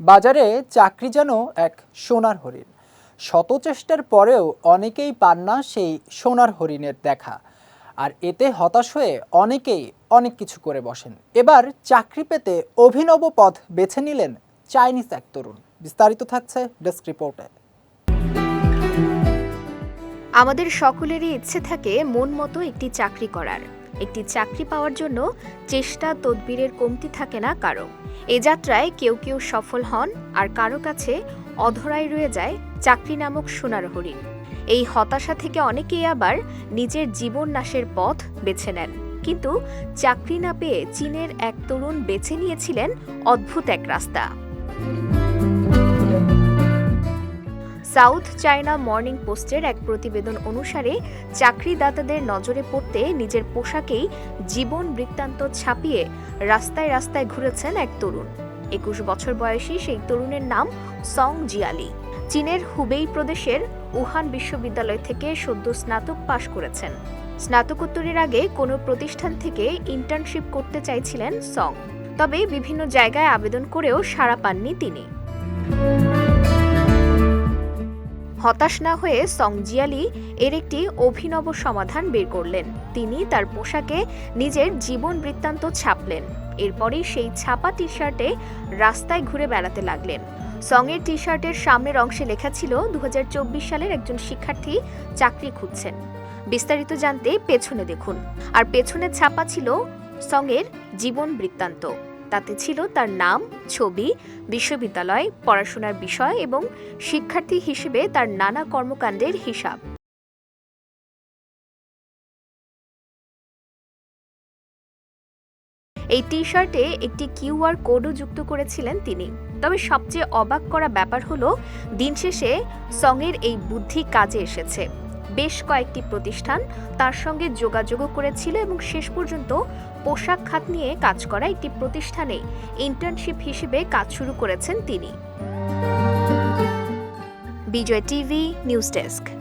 বাজারে চাকরি যেন এক সোনার হরিণ। শত চেষ্টার পরেও অনেকেই পান না সেই সোনার হরিণের দেখা। আর এতে হতাশ হয়ে অনেকেই অনেক কিছু করে বসেন। এবার চাকরি পেতে অভিনব পথ বেছে নিলেন চাইনিজ এক তরুণ। বিস্তারিত থাকছে ডেস্ক রিপোর্টে। আমাদের সকলেরই ইচ্ছে থাকে মন মতো একটি চাকরি করার। একটি চাকরি পাওয়ার জন্য চেষ্টা তদবিরের কমতি থাকে না কারও। এ যাত্রায় কেউ কেউ সফল হন আর কারও কাছে অধরাই রয়ে যায় চাকরি নামক সোনার হরিণ এই হতাশা থেকে অনেকেই আবার নিজের জীবন নাশের পথ বেছে নেন। কিন্তু চাকরি না পেয়ে চীনের এক তরুণ বেছে নিয়েছিলেন অদ্ভুত এক রাস্তা। সাউথ চায়না মর্নিং পোস্টের এক প্রতিবেদন অনুসারে, চাকরিদাতাদের নজরে পড়তে নিজের পোশাকেই জীবন বৃত্তান্ত ছাপিয়ে রাস্তায় রাস্তায় ঘুরেছেন এক তরুণ। একুশ বছর বয়সী সেই তরুণের নাম সং জিয়ালি। চীনের হুবেই প্রদেশের উহান বিশ্ববিদ্যালয় থেকে সদ্য স্নাতক পাশ করেছেন। স্নাতকোত্তরের আগে কোনো প্রতিষ্ঠান থেকে ইন্টার্নশিপ করতে চাইছিলেন সং। তবে বিভিন্ন জায়গায় আবেদন করেও সাড়া পাননি তিনি। হতাশ না হয়ে সং জিয়ালি এর একটি অভিনব সমাধান বের করলেন। তিনি তার পোশাকে নিজের জীবন বৃত্তান্ত ছাপলেন। এরপরই সেই ছাপা টি শার্টে রাস্তায় ঘুরে বেড়াতে লাগলেন। সঙের টি শার্টের সামনের অংশে লেখা ছিল দু হাজার চব্বিশ সালের একজন শিক্ষার্থী চাকরি খুঁজছেন। বিস্তারিত জানতে পেছনে দেখুন। আর পেছনে ছাপা ছিল সঙের জীবন বৃত্তান্ত। তাতে ছিল তার নাম, ছবি, বিশ্ববিদ্যালয়, পড়াশোনার বিষয় এবং শিক্ষার্থী হিসেবে তার নানা কর্মকাণ্ডের হিসাব। এই টি শার্টে একটি কিউআর কোডও যুক্ত করেছিলেন তিনি। তবে সবচেয়ে অবাক করা ব্যাপার হলো, দিন শেষে সঙের এই বুদ্ধি কাজে এসেছে। বেশ কয়েকটি প্রতিষ্ঠান তার সঙ্গে যোগাযোগও করেছিল এবং শেষ পর্যন্ত পোশাক খাত নিয়ে কাজ করা একটি প্রতিষ্ঠানে ইন্টার্নশিপ হিসেবে কাজ শুরু করেছেন তিনি। Vijay TV, news desk.